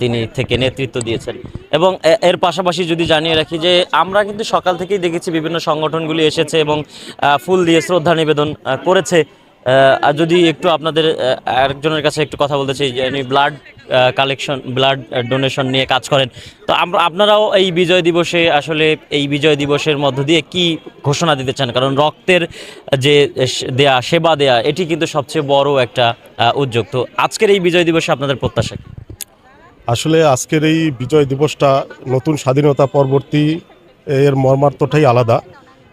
তিনি থেকে নেতৃত্ব দিয়েছেন। এবং এর পাশাপাশি যদি জানিয়ে রাখি যে আমরা কিন্তু সকাল থেকেই দেখেছি বিভিন্ন সংগঠনগুলি এসেছে এবং ফুল দিয়ে শ্রদ্ধা নিবেদন করেছে। আর যদি একটু আপনাদের আরেকজনের কাছে একটু কথা বলতে চাই যে উনি ব্লাড কালেকশন ব্লাড ডোনেশন নিয়ে কাজ করেন। তো আমরা, আপনারাও এই বিজয় দিবসে আসলে এই বিজয় দিবসের মধ্য দিয়ে কি ঘোষণা দিতে চান? কারণ রক্তের যে দেয়া, সেবা দেয়া, এটি কিন্তু সবচেয়ে বড় একটা উদ্যোগ। তো আজকের এই বিজয় দিবসে আপনাদের প্রত্যাশা? আসলে আজকের এই বিজয় দিবসটা নতুন স্বাধীনতা পরবর্তী এর মর্মার্থটাই আলাদা।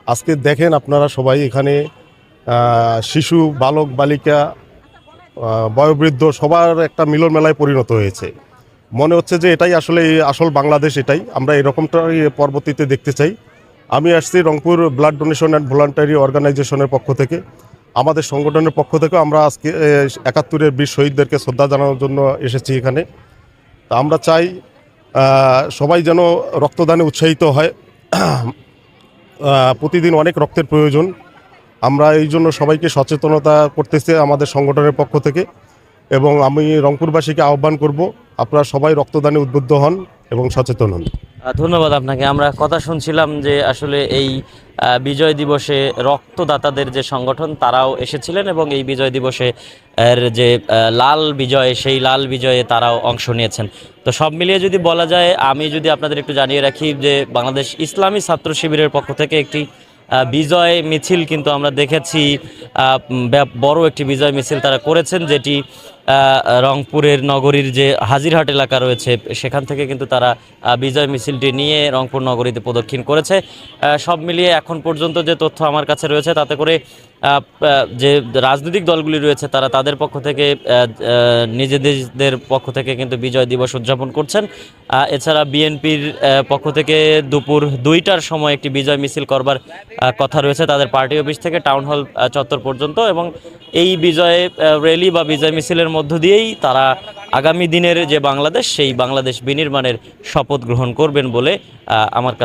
আজকে দেখেন আপনারা সবাই এখানে শিশু, বালক, বালিকা বয়োবৃদ্ধ সবার একটা মিলন মেলায় পরিণত হয়েছে। মনে হচ্ছে যে এটাই আসলে আসল বাংলাদেশ এটাই। আমরা এরকমটাই পরবর্তীতে দেখতে চাই। আমি আসছি Rangpur blood donation and voluntary অর্গানাইজেশনের পক্ষ থেকে। আমাদের সংগঠনের পক্ষ থেকে আমরা আজকে একাত্তরের বীর শহীদদেরকে শ্রদ্ধা জানানোর জন্য এসেছি এখানে। তা আমরা চাই সবাই যেন রক্তদানে উৎসাহিত হয়। প্রতিদিন অনেক রক্তের প্রয়োজন। আমরা এই জন্য সবাইকে সচেতনতা করতেছে আমাদের সংগঠনের পক্ষ থেকে এবং আমি রংপুরবাসীকে আহ্বান করব, আপনারা সবাই রক্তদানে উদ্বুদ্ধ হন এবং সচেতন হন। ধন্যবাদ আপনাকে। আমরা কথা শুনছিলাম যে আসলে এই বিজয় দিবসে রক্তদাতাদের যে সংগঠন, তারাও এসেছিলেন এবং এই বিজয় দিবসে এর যে লাল বিজয়, সেই লাল বিজয়ে তারাও অংশ নিয়েছেন। তো সব মিলিয়ে যদি বলা যায়, আমি যদি আপনাদের একটু জানিয়ে রাখি যে বাংলাদেশ ইসলামী ছাত্র শিবিরের পক্ষ থেকে একটি বিজয় মিছিল কিন্তু আমরা দেখেছি বড় একটি বিজয় মিছিল তারা করেছেন, যেটি রংপুরের নগরীর যে হাজিরহাট এলাকা রয়েছে, সেখান থেকে কিন্তু তারা বিজয় মিছিলটি নিয়ে রংপুর নগরীতে প্রদক্ষিণ করেছে। সব মিলিয়ে এখন পর্যন্ত যে তথ্য আমার কাছে রয়েছে, তাতে করে যে রাজনৈতিক দলগুলি রয়েছে তারা তাদের পক্ষ থেকে নিজেদের পক্ষ থেকে কিন্তু বিজয় দিবস উদযাপন করছেন। এছাড়া বিএনপির পক্ষ থেকে দুপুর দুইটার সময় একটি বিজয় মিছিল করবার কথা রয়েছে তাদের পার্টি অফিস থেকে টাউন হল চত্বর পর্যন্ত এবং এই বিজয় র্যালি বা বিজয় মিছিলের মধ্য দিয়েই তারা আগামী দিনের যে বাংলাদেশ, সেই বাংলাদেশ বিনির্মাণের শপথ গ্রহণ করবেন বলে আমার কাছে